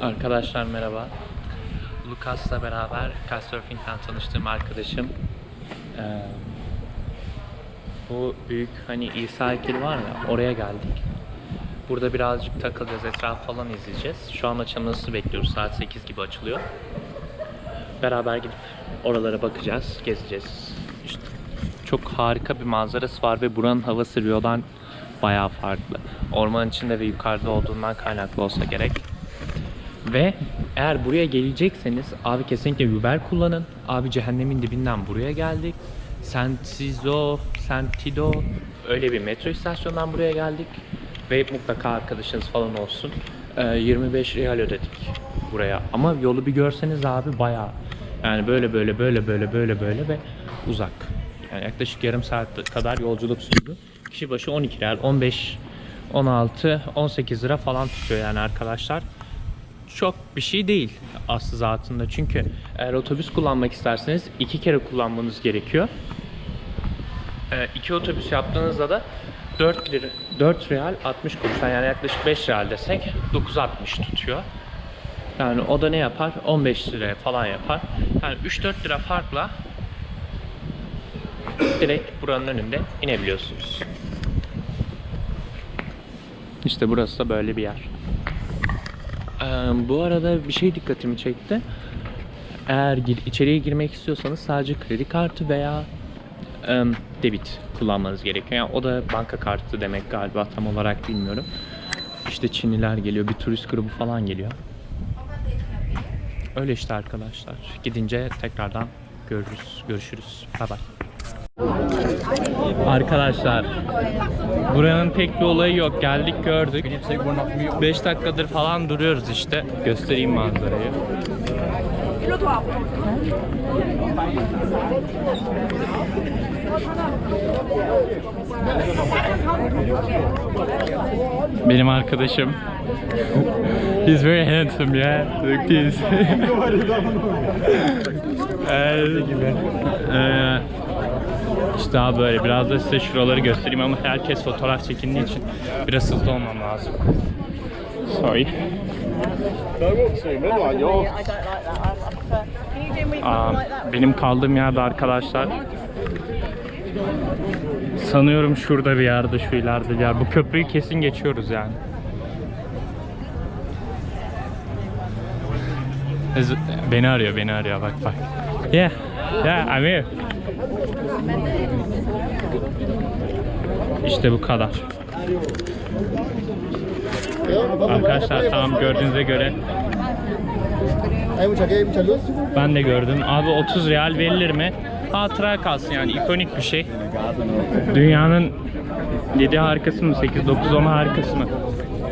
Arkadaşlar merhaba. Lucas'la beraber Couchsurfing'den tanıştığım arkadaşım. Ee, bu büyük hani İsa heykeli var ya oraya geldik. Burada birazcık takılacağız, etraf falan izleyeceğiz. Şu an açılmasını bekliyoruz. Saat 8 gibi açılıyor. Beraber gidip oralara bakacağız, gezeceğiz. İşte çok harika bir manzarası var ve buranın havası Rio'dan bayağı farklı. Orman içinde ve yukarıda olduğundan kaynaklı olsa gerek. Ve eğer buraya gelecekseniz abi kesinlikle Uber kullanın. Abi cehennemin dibinden buraya geldik. Sentizo, Sentido öyle bir metro istasyonundan buraya geldik. Ve mutlaka arkadaşınız falan olsun. Ee, 25 real ödedik buraya. Ama yolu bir görseniz abi bayağı yani böyle böyle böyle böyle böyle böyle ve uzak. Yani yaklaşık yarım saat kadar yolculuk sürdü. Kişi başı 12 real, 15, 16, 18 lira falan tutuyor yani arkadaşlar çok bir şey değil aslı zatında. Çünkü eğer otobüs kullanmak isterseniz iki kere kullanmanız gerekiyor. Ee, iki otobüs yaptığınızda da 4 lira, 4 real 60 kuruştan yani yaklaşık 5 real desek 9.60 tutuyor. Yani o da ne yapar? 15 liraya falan yapar. Yani 3-4 lira farkla direkt buranın önünde inebiliyorsunuz. İşte burası da böyle bir yer. Ee, bu arada bir şey dikkatimi çekti. Eğer gir, içeriye girmek istiyorsanız sadece kredi kartı veya e, debit kullanmanız gerekiyor. Yani o da banka kartı demek galiba tam olarak bilmiyorum. İşte Çinliler geliyor, bir turist grubu falan geliyor. Öyle işte arkadaşlar. Gidince tekrardan görürüz, görüşürüz. Bay bay. Arkadaşlar buranın pek bir olayı yok. Geldik gördük. 5 dakikadır falan duruyoruz işte. Göstereyim manzarayı. Benim arkadaşım. He's very handsome yeah. Look this. Ee, işte daha böyle biraz da size şuraları göstereyim ama herkes fotoğraf çekindiği için biraz hızlı olmam lazım. Sorry. Aa, benim kaldığım yerde arkadaşlar sanıyorum şurada bir yerde şu ileride bir yer. Bu köprüyü kesin geçiyoruz yani. Beni arıyor, beni arıyor bak bak. Yeah, yeah, I'm here. İşte bu kadar. Arkadaşlar tamam gördüğünüze göre ben de gördüm. Abi 30 real verilir mi? Hatıra kalsın yani ikonik bir şey. Dünyanın 7 harikası mı 8 9 10 harikası mı?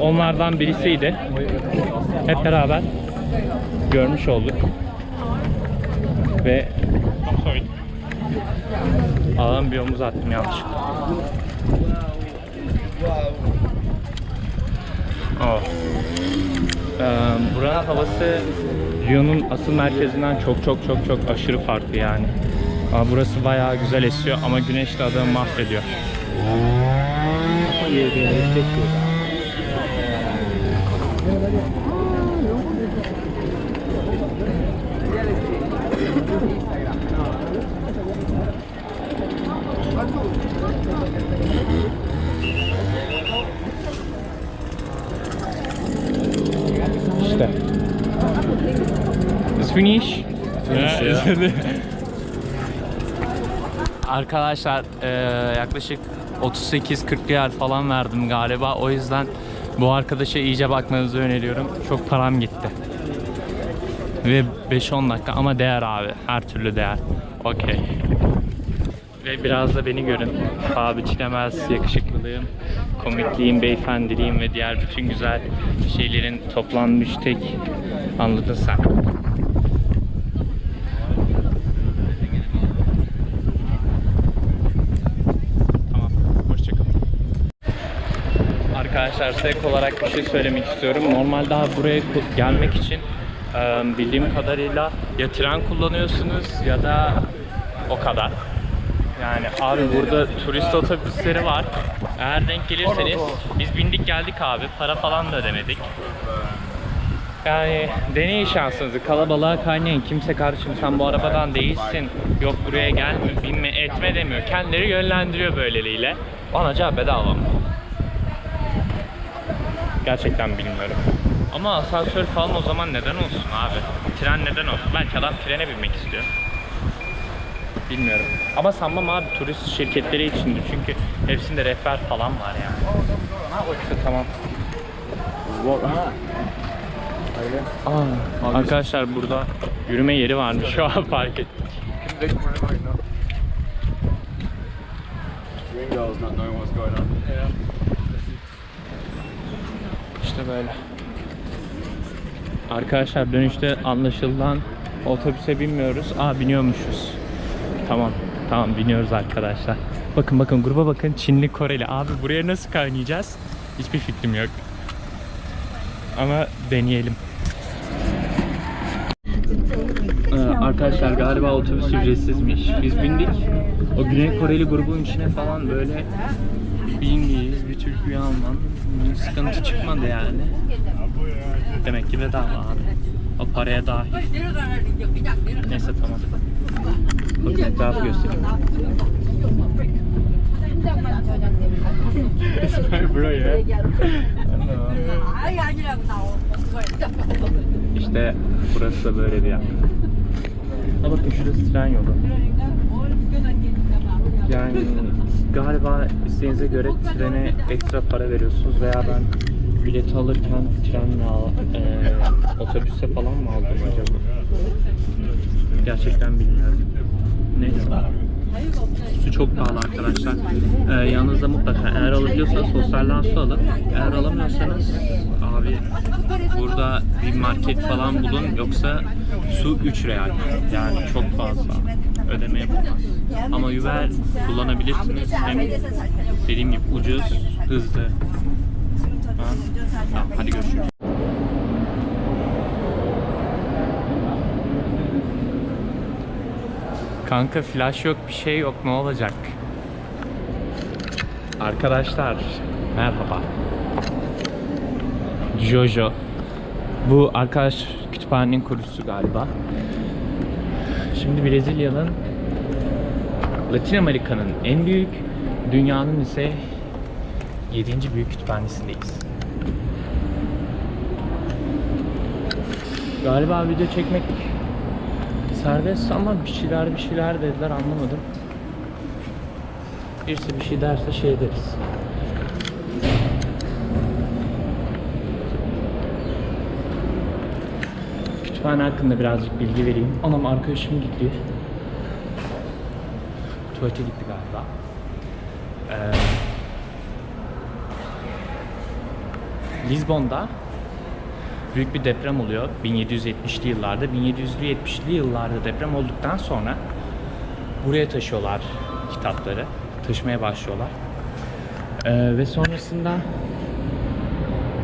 Onlardan birisiydi. Hep beraber görmüş olduk. Ve Ağam bir omuz attım yanlışlıkla. Oh. Ee, buranın havası Lyon'un asıl merkezinden çok çok çok çok aşırı farklı yani. Ama burası bayağı güzel esiyor ama güneş de adamı mahvediyor. İşte. It's finish. Arkadaşlar eee, yaklaşık 38-40 yer falan verdim galiba. O yüzden bu arkadaşa iyice bakmanızı öneriyorum. Çok param gitti. Ve 5-10 dakika ama değer abi. Her türlü değer. Okey. Ve biraz da beni görün. Paha biçilemez yakışıklılığım, komikliğim, beyefendiliğim ve diğer bütün güzel şeylerin toplanmış tek anladın sen. Tamam. Hoşçakalın. Arkadaşlar size ek olarak bir şey söylemek istiyorum. Normalde abi buraya gelmek için bildiğim kadarıyla ya tren kullanıyorsunuz ya da o kadar. Yani abi burada turist otobüsleri var. Eğer denk gelirseniz biz bindik geldik abi. Para falan da ödemedik. Yani deneyin şansınızı. Kalabalığa kaynayın. Kimse kardeşim sen bu arabadan değilsin. Yok buraya gelme, binme, etme demiyor. Kendileri yönlendiriyor böyleliğiyle. Bana cevap bedava mı? Gerçekten bilmiyorum. Ama asansör falan o zaman neden olsun abi? Tren neden olsun? Belki adam trene binmek istiyor. Bilmiyorum. Ama sanmam abi turist şirketleri içindir. Çünkü hepsinde rehber falan var yani. İşte tamam. Aa, arkadaşlar burada yürüme yeri varmış şu an fark ettik. Gringos not knowing what's going on. İşte böyle. Arkadaşlar dönüşte anlaşılan otobüse binmiyoruz. Aa biniyormuşuz. Tamam. Tamam biniyoruz arkadaşlar. Bakın bakın gruba bakın Çinli Koreli. Abi buraya nasıl kaynayacağız? Hiçbir fikrim yok. Ama deneyelim. Ee, arkadaşlar galiba otobüs ücretsizmiş. Biz bindik. O Güney Koreli grubun içine falan böyle bir İngiliz, bir Türk, bir Alman. Bir sıkıntı çıkmadı yani. Demek ki bedava abi. O paraya dahil. Neyse tamam. Bakın etrafı göstereyim. İsmail bro ya. İşte burası da böyle bir yer. Ha bakın şurası tren yolu. Yani galiba isteğinize göre trene ekstra para veriyorsunuz veya ben bileti alırken trenle al, eee, otobüse falan mı aldım acaba? Gerçekten bilmiyorum. Neyse. Su çok pahalı arkadaşlar. Ee, yanınızda mutlaka eğer alabiliyorsanız sosyalden su alın. Eğer alamıyorsanız abi burada bir market falan bulun yoksa su 3 real. Yani çok fazla. Ödeme yapamaz. Ama Uber kullanabilirsiniz. Hem dediğim gibi ucuz, hızlı. Ha? Tamam, hadi görüşürüz. Kanka flash yok bir şey yok ne olacak? Arkadaşlar merhaba. Jojo. Bu arkadaş kütüphanenin kurucusu galiba. Şimdi Brezilya'nın Latin Amerika'nın en büyük, dünyanın ise 7. büyük kütüphanesindeyiz. Galiba video çekmek serbest ama bir şeyler bir şeyler dediler anlamadım. Birisi bir şey derse şey deriz. Kütüphane hakkında birazcık bilgi vereyim. Anam arkadaşım gitti. Tuvalete gitti galiba. Ee, Lizbon'da büyük bir deprem oluyor 1770'li yıllarda. 1770'li yıllarda deprem olduktan sonra buraya taşıyorlar kitapları. Taşımaya başlıyorlar. Ee, ve sonrasında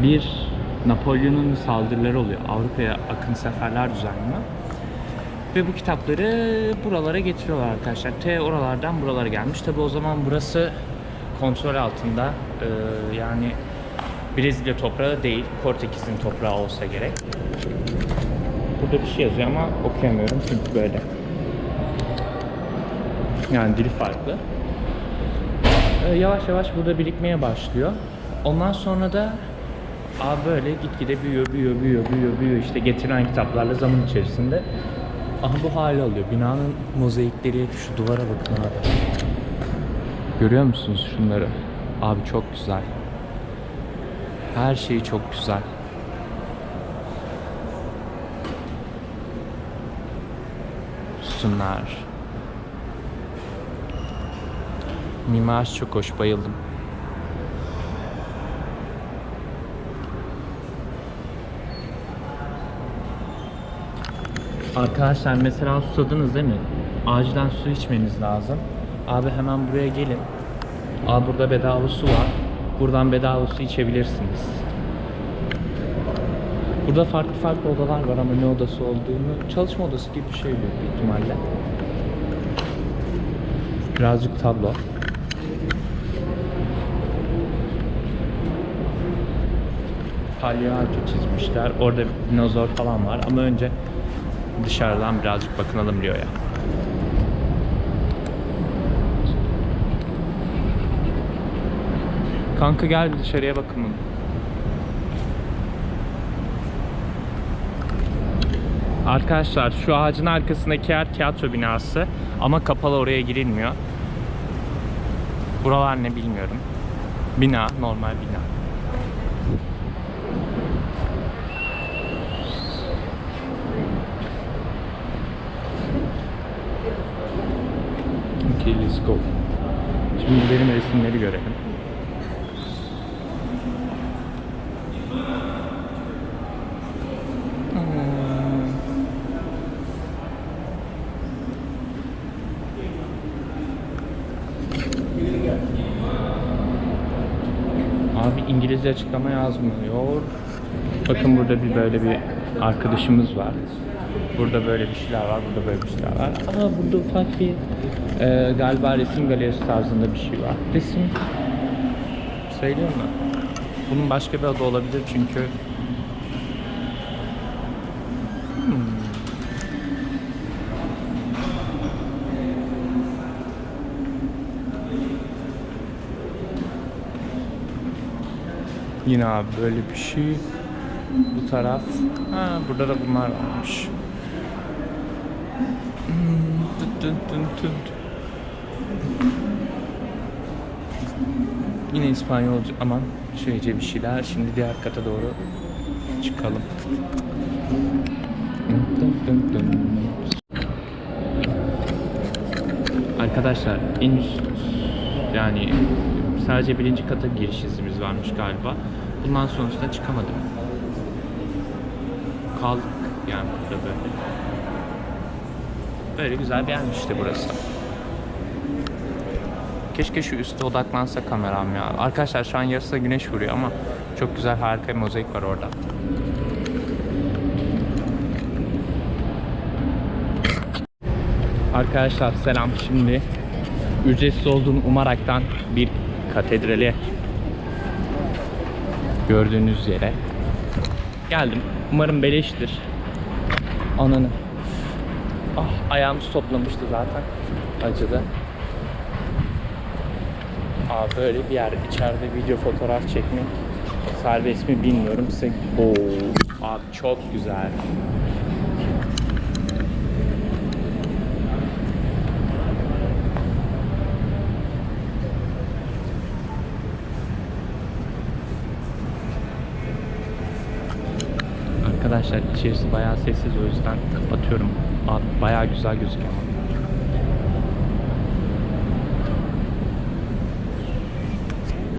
bir Napolyon'un saldırıları oluyor. Avrupa'ya akın seferler düzenliyor. Ve bu kitapları buralara getiriyorlar arkadaşlar. T oralardan buralara gelmiş. Tabi o zaman burası kontrol altında. Ee, yani Brezilya toprağı değil, Portekiz'in toprağı olsa gerek. Burada bir şey yazıyor ama okuyamıyorum çünkü böyle. Yani dili farklı. Ee, yavaş yavaş burada birikmeye başlıyor. Ondan sonra da abi böyle gitgide büyüyor, büyüyor, büyüyor, büyüyor, büyüyor. İşte getirilen kitaplarla zaman içerisinde aha bu hale alıyor. Binanın mozaikleri, şu duvara bakın abi. Görüyor musunuz şunları? Abi çok güzel. Her şey çok güzel. Sütunlar. Mimar çok hoş, bayıldım. Arkadaşlar mesela susadınız değil mi? Acilen su içmeniz lazım. Abi hemen buraya gelin. Abi burada bedava su var. Buradan bedava su içebilirsiniz. Burada farklı farklı odalar var ama ne odası olduğunu çalışma odası gibi bir şey büyük bir ihtimalle. Birazcık tablo. Palyaço çizmişler. Orada dinozor falan var ama önce dışarıdan birazcık bakınalım Rio'ya. Kanka gel dışarıya bakalım. Arkadaşlar şu ağacın arkasındaki yer tiyatro binası ama kapalı oraya girilmiyor. Buralar ne bilmiyorum. Bina, normal bina. Let's. Şimdi benim resimleri görelim. Abi İngilizce açıklama yazmıyor. Bakın burada bir böyle bir arkadaşımız var. Burada böyle bir şeyler var, burada böyle bir şeyler var. Aa burada ufak bir e, galiba resim galerisi tarzında bir şey var. Resim sayılıyor mu? Bunun başka bir adı olabilir çünkü Hmm. Yine abi böyle bir şey. Bu taraf. Ha burada da bunlar varmış. Yine İspanyolca aman şeyce bir şeyler. Şimdi diğer kata doğru çıkalım. Arkadaşlar en üst yani sadece birinci kata giriş izimiz varmış galiba. Bundan sonrasında çıkamadım. Kaldık yani burada böyle. Böyle güzel bir yermiş işte burası. Keşke şu üste odaklansa kameram ya. Arkadaşlar şu an yarısı güneş vuruyor ama çok güzel harika bir mozaik var orada. Arkadaşlar selam. Şimdi ücretsiz olduğunu umaraktan bir katedrale gördüğünüz yere geldim. Umarım beleştir. Ananı. Ah ayağımız toplamıştı zaten. Acıdı. Aa böyle bir yer. İçeride video fotoğraf çekmek serbest mi bilmiyorum. Size... Oo, abi çok güzel. Arkadaşlar içerisi bayağı sessiz o yüzden kapatıyorum. Bayağı güzel gözüküyor.